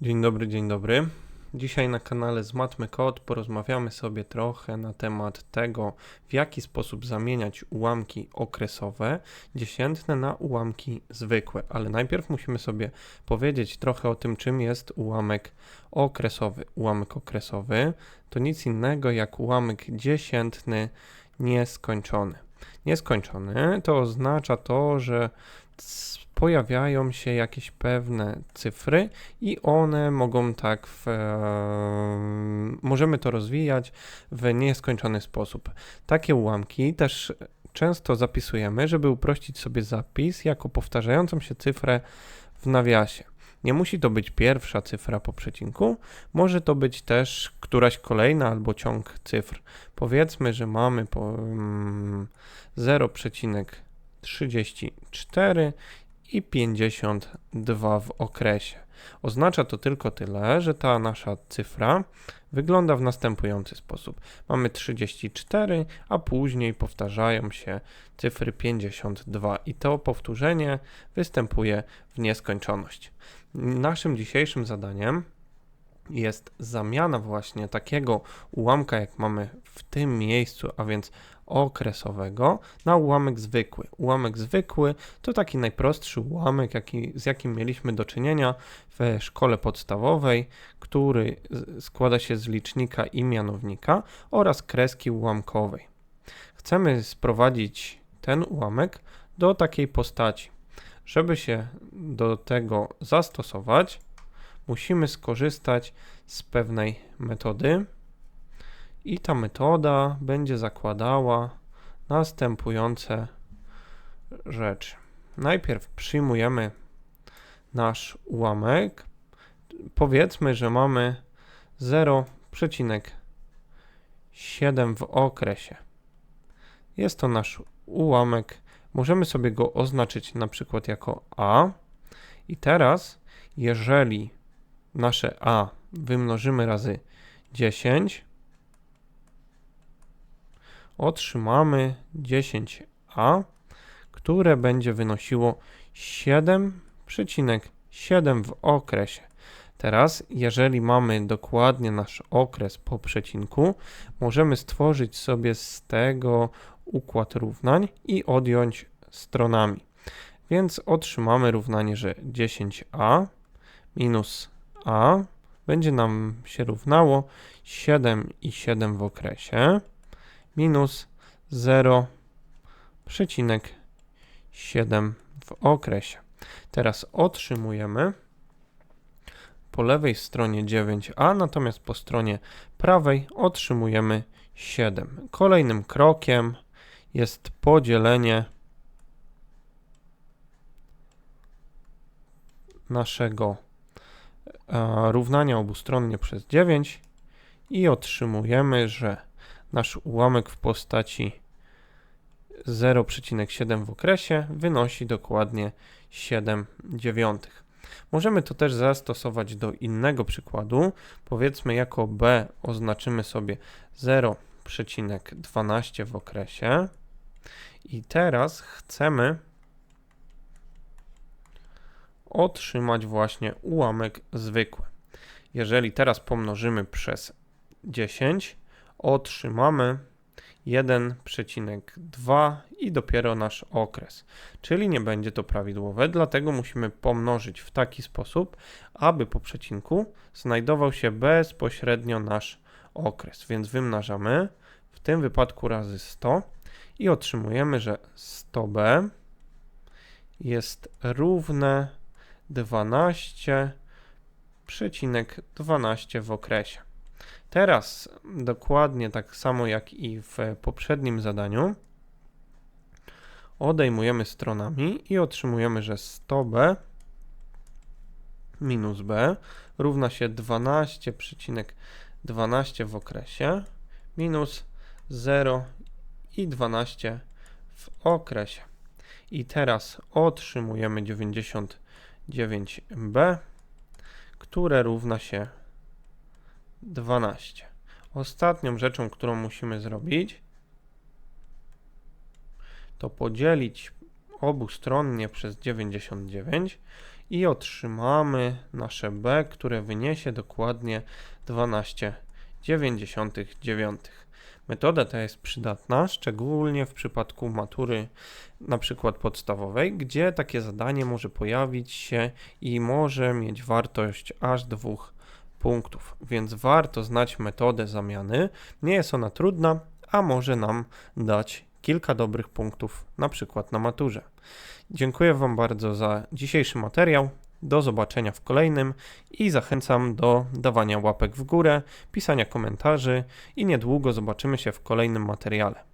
Dzień dobry, dzień dobry. Dzisiaj na kanale z Matmy Kod porozmawiamy sobie trochę na temat tego, w jaki sposób zamieniać ułamki okresowe dziesiętne na ułamki zwykłe. Ale najpierw musimy sobie powiedzieć trochę o tym, czym jest ułamek okresowy. Ułamek okresowy to nic innego jak ułamek dziesiętny nieskończony. Nieskończony to oznacza to, że pojawiają się jakieś pewne cyfry i one mogą tak w, e, możemy to rozwijać w nieskończony sposób. Takie ułamki też często zapisujemy, żeby uprościć sobie zapis jako powtarzającą się cyfrę w nawiasie. Nie musi to być pierwsza cyfra po przecinku, może to być też któraś kolejna albo ciąg cyfr. Powiedzmy, że mamy po, mm, 0,34 i 52 w okresie. Oznacza to tylko tyle, że ta nasza cyfra wygląda w następujący sposób. Mamy 34, a później powtarzają się cyfry 52 i to powtórzenie występuje w nieskończoność. Naszym dzisiejszym zadaniem jest zamiana właśnie takiego ułamka, jak mamy w tym miejscu, a więc okresowego, na ułamek zwykły. Ułamek zwykły to taki najprostszy ułamek, jaki, z jakim mieliśmy do czynienia w szkole podstawowej, który składa się z licznika i mianownika oraz kreski ułamkowej. Chcemy sprowadzić ten ułamek do takiej postaci. Żeby się do tego zastosować, musimy skorzystać z pewnej metody. I ta metoda będzie zakładała następujące rzeczy. Najpierw przyjmujemy nasz ułamek. Powiedzmy, że mamy 0,7 w okresie. Jest to nasz ułamek. Możemy sobie go oznaczyć na przykład jako A. I teraz, jeżeli nasze A wymnożymy razy 10, otrzymamy 10a, które będzie wynosiło 7,7 w okresie. Teraz, jeżeli mamy dokładnie nasz okres po przecinku, możemy stworzyć sobie z tego układ równań i odjąć stronami. Więc otrzymamy równanie, że 10a minus a będzie nam się równało 7,7 w okresie minus 0,7 w okresie. Teraz otrzymujemy po lewej stronie 9a, natomiast po stronie prawej otrzymujemy 7. Kolejnym krokiem jest podzielenie naszego równania obustronnie przez 9 i otrzymujemy, że nasz ułamek w postaci 0,7 w okresie wynosi dokładnie 7 dziewiątych. Możemy to też zastosować do innego przykładu. Powiedzmy jako b oznaczymy sobie 0,12 w okresie. I teraz chcemy otrzymać właśnie ułamek zwykły. Jeżeli teraz pomnożymy przez 10, otrzymamy 1,2 i dopiero nasz okres. Czyli nie będzie to prawidłowe, dlatego musimy pomnożyć w taki sposób, aby po przecinku znajdował się bezpośrednio nasz okres. Więc wymnażamy w tym wypadku razy 100 i otrzymujemy, że 100b jest równe 12,12 w okresie. Teraz dokładnie tak samo jak i w poprzednim zadaniu odejmujemy stronami i otrzymujemy, że 100b minus b równa się 12,12 w okresie minus 0 i 12 w okresie. I teraz otrzymujemy 99b, które równa się 12. Ostatnią rzeczą, którą musimy zrobić, to podzielić obustronnie przez 99 i otrzymamy nasze b, które wyniesie dokładnie 12,99. Metoda ta jest przydatna, szczególnie w przypadku matury przykład podstawowej, gdzie takie zadanie może pojawić się i może mieć wartość aż dwóch punktów, więc warto znać metodę zamiany. Nie jest ona trudna, a może nam dać kilka dobrych punktów, na przykład na maturze. Dziękuję Wam bardzo za dzisiejszy materiał. Do zobaczenia w kolejnym i zachęcam do dawania łapek w górę, pisania komentarzy i niedługo zobaczymy się w kolejnym materiale.